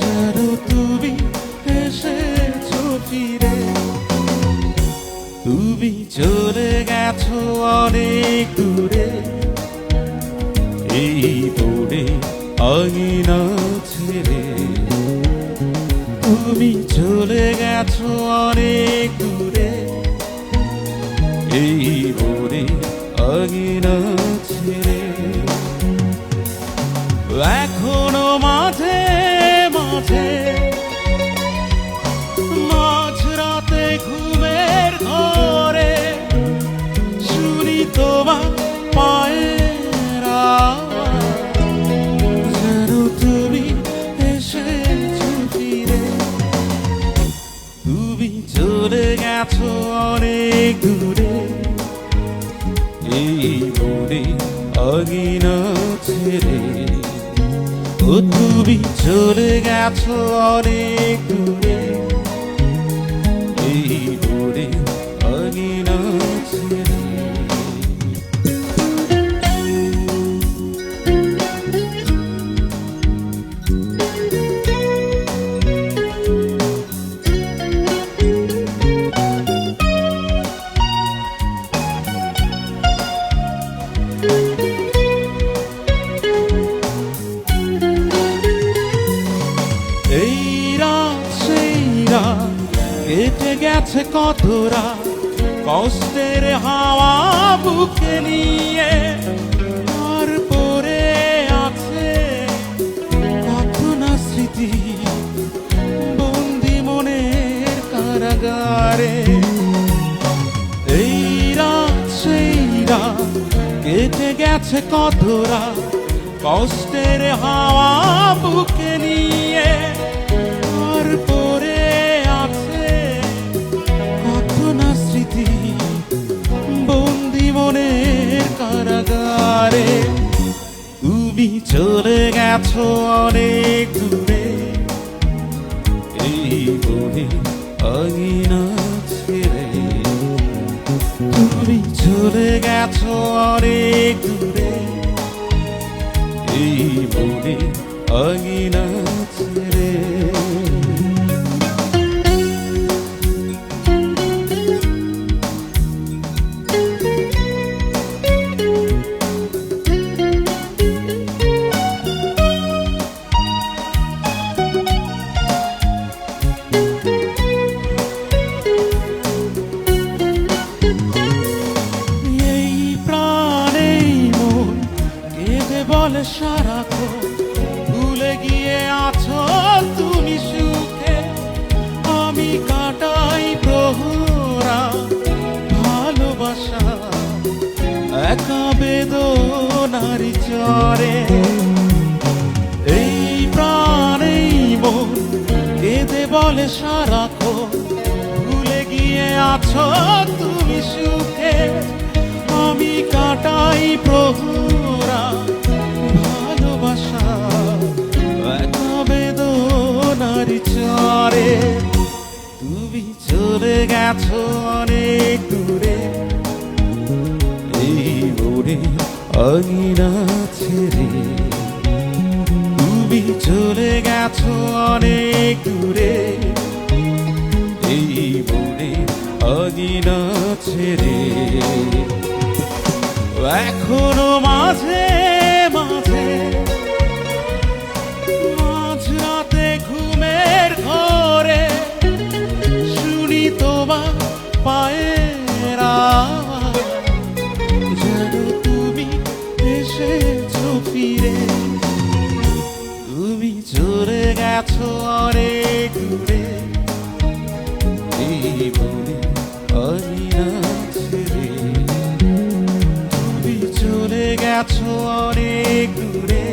যেন তুমি এসেছ ফিরে। তুমি চলে গেছো অনেক দূরে। এই বোর্ডে আঙিনা ছেড়ে। তুমি চলে গেছো অনেক দূরে। এই বোর্ডে আঙিনা এখনও মাঝে মাঝে। মাঝরাতে ঘুমের ঘরে শুনি তোমার পায়ের তুমি এসেছ ফিরে। তুমি চলে গেছো অনেক দূরে। এই মোড়ে আঙিনা ছেড়ে। ও তুমি চলে গেছো অনেক দূরে। গেছে কত রাত কষ্টের হাওয়া বুকে নিয়ে। আর পরে আছে কত না স্মৃতি, বন্দি মনের কারাগারে। এই রাত কেটে গেছে কত রাত কষ্টের হাওয়া বুকে নিয়ে। চলে গেছো অনেক দূরে। এই বনে আঙিনা ছেড়ে। তুমি চলে গেছো অনেক দূরে। এই বনে আঙিনা ছেড়ে। কেঁদে বলে ভুলে গিয়ে আছো তুমি সুখে। আমি কাটাই প্রহরা, ভালোবাসা, একা বেদনার চরে। এই প্রাণেই মন কেঁদে বলে সারাক্ষণ ভুলে গিয়ে আছো তুমি সুখে। আমি কাটাই প্রভুরা গেছো অনেক দূরে। এই মোড়ে আঙিনা ছেড়ে তুমি চলে গেছো অনেক দূরে। এই মোড়ে আঙিনা ছেড়ে। এখনও মাঝে পায়ের। যেন তুমি এসেছ ফিরে। তুমি চলে গেছো অনেক দূরে। তুমি গেছো অনেক দূরে।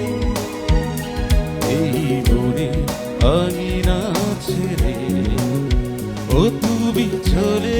এই বনে আঙিনা ছেড়ে। ও তুমি চলে